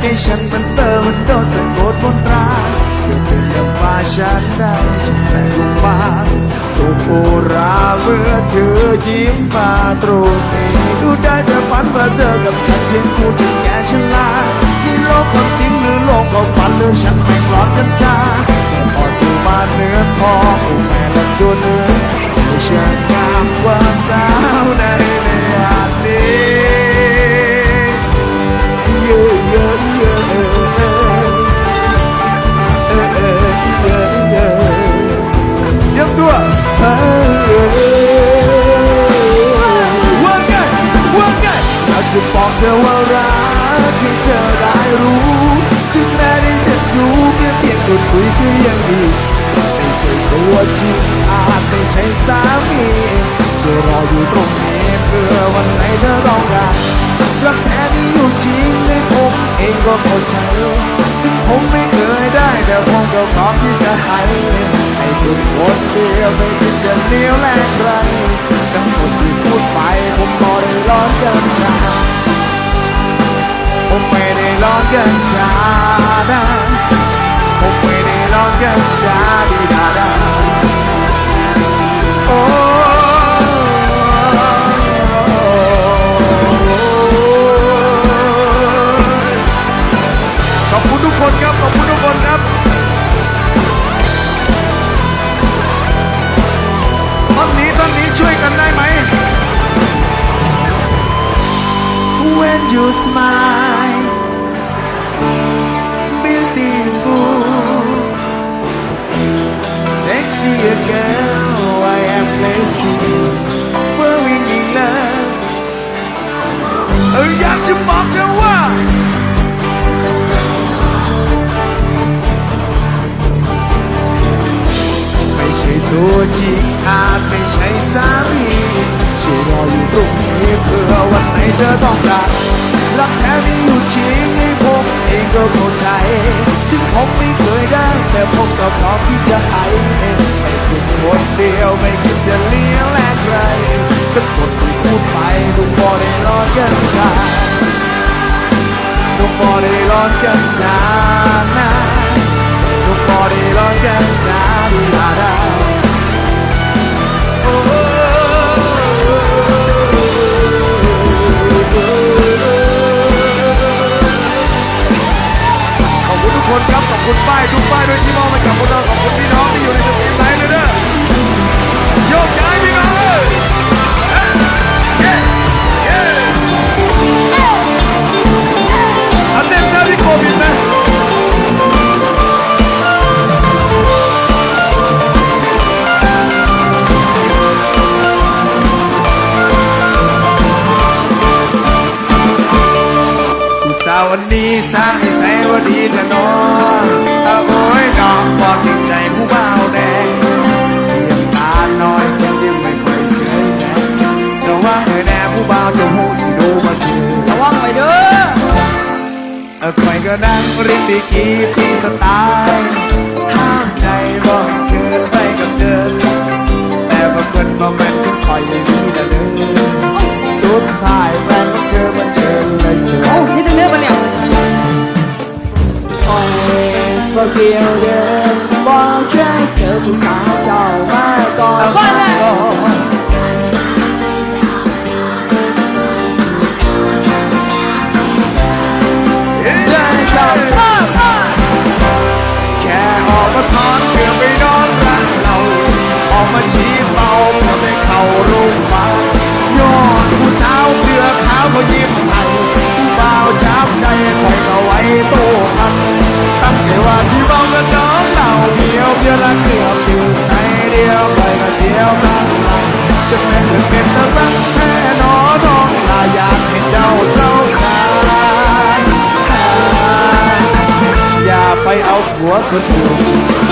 ใจฉันมันเตอมันโดนสะกดมนตราเธอเป็นอย่างฟ้าฉันได้จำแรงลงมาสุโอราเมื่อเธอยิ้มมาตรงนี้ดูได้แต่ฝันว่าเธอกับฉันเพียงคู่ที่แก่ฉลาดมีโลกความจริงหรือโลกความฝันหรือฉันแม่งหลอนกันจ้าแต่พอดูมาเนื้อทองแม่ละตัวเนื้อใจฉันงามกว่า ธอว่ารักให้เธอได้รู้ถึงแม้ได้แต่จูบเพียงเพียงตัวคุยก็ยังดีไม่ใช่ตัวจริงอาจไม่ใช่สามีจะรออยู่ตรงนี้เพื่อวันไหนเธอต้องการรักแท้ที่อยู่จริงในผมเองก็เข้าใจถึงผมไม่เคยได้แต่ผมก็พร้อมที่จะให้ให้ทุกคนเดียวไม่คิดจะเลี้ยวแลกใครทั้งหมดที่พูดไปผมก็ได้ร้อนกันชา ผมไม่ได้ร้อนกันชานะผมไม่ได้ร้องกันชาดีดาดาโอ้ขอบคุณทุกคนครับ ขอบคุณทุกคนครับตอนนี้ตอนนี้ช่วยกันได้ไหม When you smile sexy girl. I am blessed, falling in love. เอออยากจะบอกเธอว่า ไม่ใช่ตัวจริงอาจไม่ใช่สามีช่วยรออยู่ตรงนี้เพื่อวันไหนเธอต้องการรักแท้มีอยู่จริงให้ผมเองก็เข้าใจ ถึงผมไม่เคยได้ แต่ผมก็พร้อมที่จะ บอได้ร้อนกันชานะ วันนี้สร้างให้แสว่าดีแท้นอนเอโอ้ยน้องบอกจริงใจผู้บ่าวแดง เสียงตาน้อยเสียงยิ้มไม่ค่อยเสียแน่ระวังเถอแน่ผู้บ่าวจะหูสิดูมาเจอระวังไว้เด้อเออใครก็นั่งริมดีกีปีสไตล์ห้ามใจบอกให้เธอไปกับเธอแต่บางคนมาแม่นถึงคอยอย่างนี้ละเลย จะแม่นเป็นเป็นตาสังแท้นอน้องลาอยากให้เจ้าเศร้าสายอย่าไปเอาผัวคนอื่น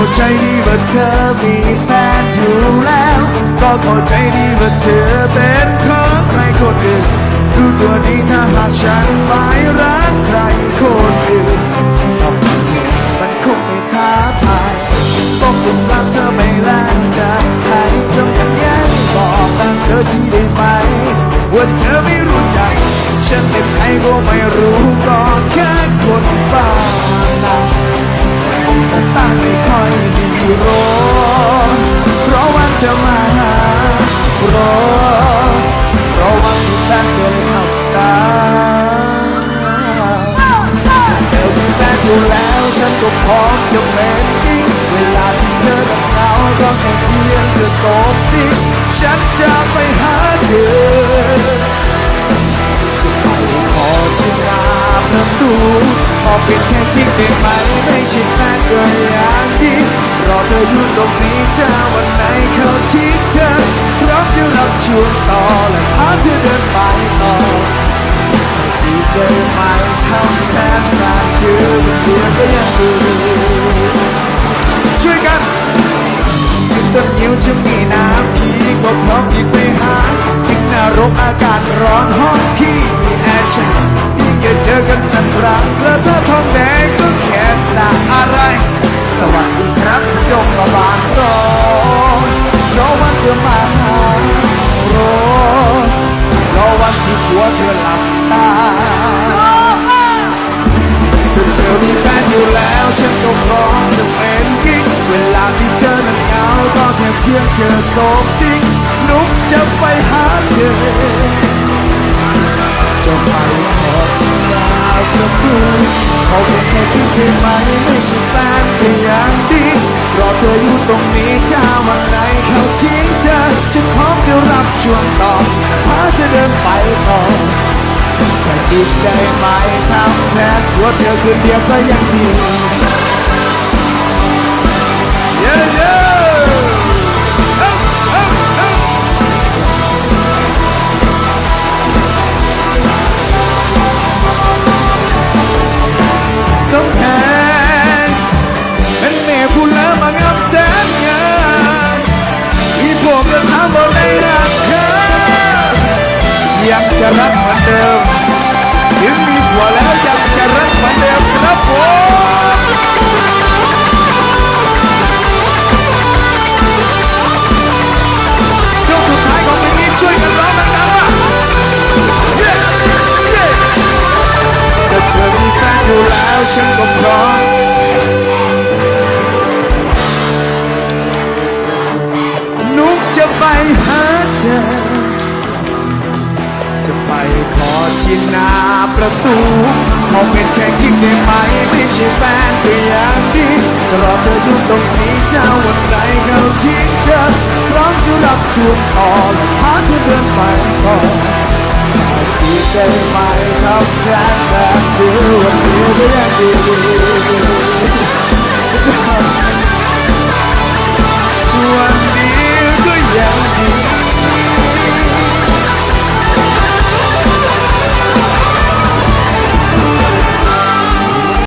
าใจดีว่าเธอมีแฟนอยู่แล้ว ก็เข้าใจดีว่าเธอเป็นของใครคนอื่นรู้ตัวดีถ้าหากฉันไม่รักใครคนอื่นต้องเธอมันคงไม่ท้าทายต้องคุมรักเธอไม่แลงจะให้จงยังแย้งบอกรักเธอที่ได้ไหมว่าเธอไม่รู้จัก ฉันเป็นใครก็ไม่รู้ก่อนแค่คนบ้านะ สตางค์ไม่ค่อยดีรอรอวันเธอมาหารอรอวันที่แฟนเธอทำตาเธอมีแฟนอยู่แล้วฉันก็พร้อมจะเป็นจริงเวลาที่เธอต้องเหงาก็แค่เพียงเธอโกบติฉันจะไปหาเธอ อชิลาเพิ่มดูขอเป็นแค่คิดได้ไหมไม่ใช่แฟนก็อย่างดีรอเธออยู่ตรงนี้ถ้าวันไหนเขาทิ้งเธอพร้อมจะรับช่วงต่อและพาเธอเดินไปต่อดีได้ไหมทำแทนการเธอเป็นเดือนก็ยังดีช่วยกันถึงต้นนิ้วจะมีน้ำพีก็พร้อมอีกไปหาถึงนรก อกันสักครั้งแล้วถ้าทองแดงก็แค่สาอะไร สวัสดีครับยงมาบานรอรอวันเธอมาหารอรอวันที่ผัวเธอหลับตาซึ่งเธอมีแฟนอยู่แล้วฉันก็พร้อมจะเป็นกิ๊กเวลาที่เธอนั้นเหงาก็แค่เพียงเธอโศกสิงนุกจะไปหาเธอ จะไปขอที่ลาประตูเขาเป็นแค่คิดได้ไหมไม่ใช่แฟนแต่อย่างดีรอเธออยู่ตรงนี้ถ้าวันไหนเขาทิ้งเธอฉันพร้อมจะรับช่วงต่อพาเธอเดินไปต่อแค่คิดได้ไหมทำแทนตัวเธอคืนเดียวก็ยังดีเย้ จะรักเหมือนเดิม ถึงมีผัวแล้วยังจะรักเหมือนเดิมครับผมช่วงสุดท้ายของเพลงนี้ช่วยกันร้องดังๆว่าเย้เย้แต่เธอมีแฟนอยู่แล้วฉันก็พร้อมนุกจะไปหาเธอ ดชิงนาประตูมองเป็นแค่กิ๊กได้ไหมไม่ใช่แฟนแต่อย่างนี้จะรอเธออยู่ตรงนี้เจ้าวันไหนเราทิ้งเธอพร้อมจะรับจูบอ่อนหาเธอเดินไปก่อนดีใจไหมครัแจ็แบบนี้วันนี้ก็ยังดีวันนี้ก็ยังดี